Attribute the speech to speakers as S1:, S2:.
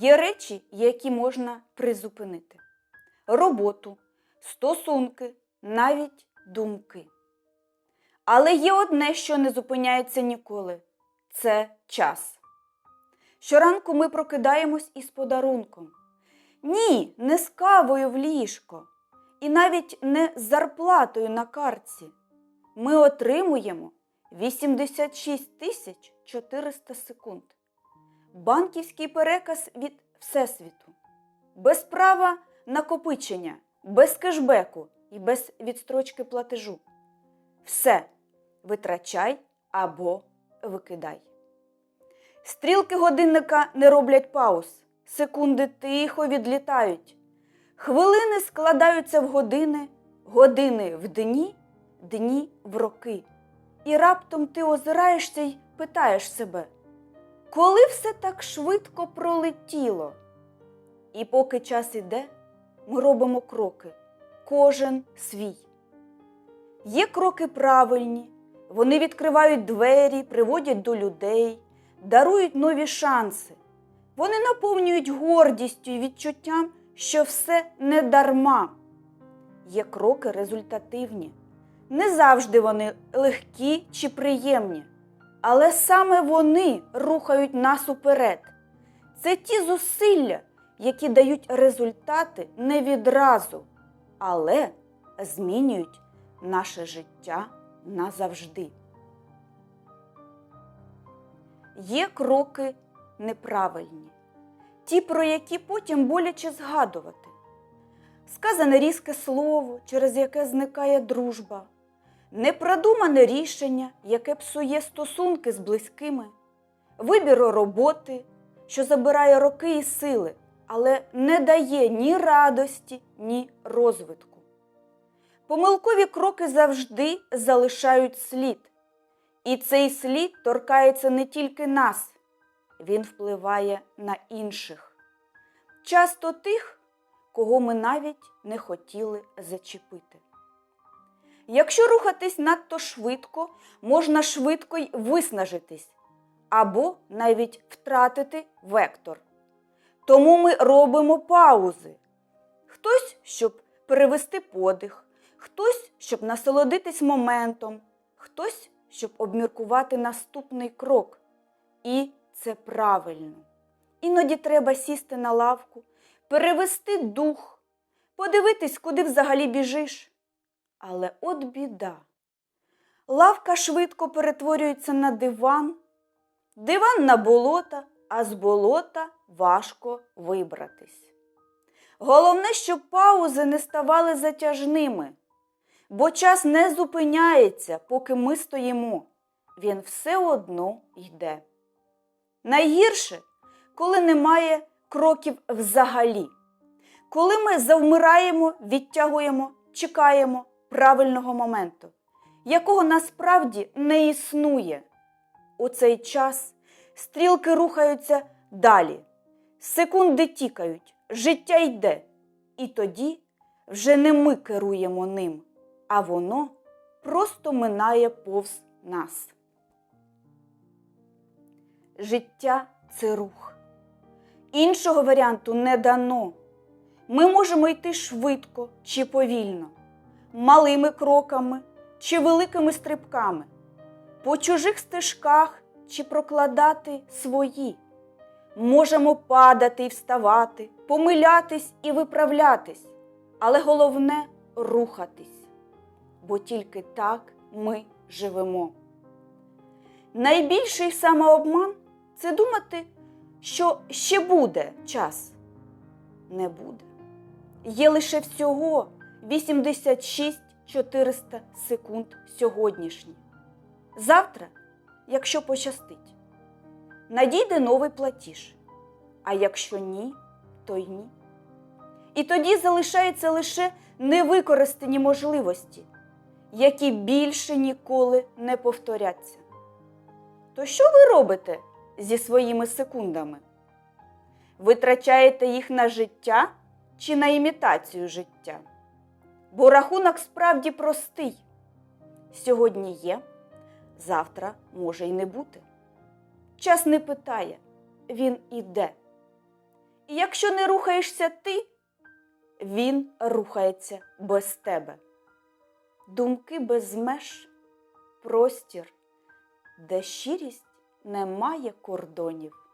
S1: Є речі, які можна призупинити: роботу, стосунки, навіть думки. Але є одне, що не зупиняється ніколи це час. Щоранку ми прокидаємось із подарунком. Ні, не з кавою в ліжко, і навіть не з зарплатою на картці. Ми отримуємо 86 тисяч 400 секунд. Банківський переказ від Всесвіту. Без права накопичення, без кешбеку і без відстрочки платежу. Все витрачай або викидай. Стрілки годинника не роблять пауз, секунди тихо відлітають. Хвилини складаються в години, години в дні, дні в роки. І раптом ти озираєшся й питаєш себе, коли все так швидко пролетіло? І поки час іде, ми робимо кроки, кожен свій. Є кроки правильні, вони відкривають двері, приводять до людей, дарують нові шанси. Вони наповнюють гордістю і відчуттям, що все не дарма. Є кроки результативні. Не завжди вони легкі чи приємні, але саме вони рухають нас уперед. Це ті зусилля, які дають результати не відразу, але змінюють наше життя назавжди. Є кроки неправильні, ті, про які потім боляче згадувати. Сказане різке слово, через яке зникає дружба, непродумане рішення, яке псує стосунки з близькими, вибір роботи, що забирає роки і сили, але не дає ні радості, ні розвитку. Помилкові кроки завжди залишають слід, і цей слід торкається не тільки нас, він впливає на інших. Часто тих, кого ми навіть не хотіли зачепити. Якщо рухатись надто швидко, можна швидко й виснажитись або навіть втратити вектор. Тому ми робимо паузи. Хтось, щоб перевести подих, хтось, щоб насолодитись моментом, хтось, щоб обміркувати наступний крок. І це правильно. Іноді треба сісти на лавку, перевести дух, подивитись, куди взагалі біжиш. Але от біда. Лавка швидко перетворюється на диван, диван на болота, а з болота важко вибратись. Головне, щоб паузи не ставали затяжними, бо час не зупиняється, поки ми стоїмо. Він все одно йде. Найгірше, коли немає кроків взагалі, коли ми завмираємо, відтягуємо, чекаємо правильного моменту, якого насправді не існує. У цей час стрілки рухаються далі, секунди тікають, життя йде, і тоді вже не ми керуємо ним, а воно просто минає повз нас. Життя це рух. Іншого варіанту не дано. Ми можемо йти швидко чи повільно, малими кроками чи великими стрибками, по чужих стежках чи прокладати свої. Можемо падати і вставати, помилятись і виправлятись, але головне рухатись, бо тільки так ми живемо. Найбільший самообман це думати, що ще буде час. Не буде. Є лише всього 86 400 секунд сьогоднішні. Завтра, якщо пощастить, надійде новий платіж. А якщо ні, то й ні. І тоді залишаються лише невикористані можливості, які більше ніколи не повторяться. То що ви робите зі своїми секундами? Витрачаєте їх на життя чи на імітацію життя? Бо рахунок справді простий. Сьогодні є, завтра може й не бути. Час не питає, він іде. І якщо не рухаєшся ти, він рухається без тебе. Думки без меж, простір, де щирість не має кордонів.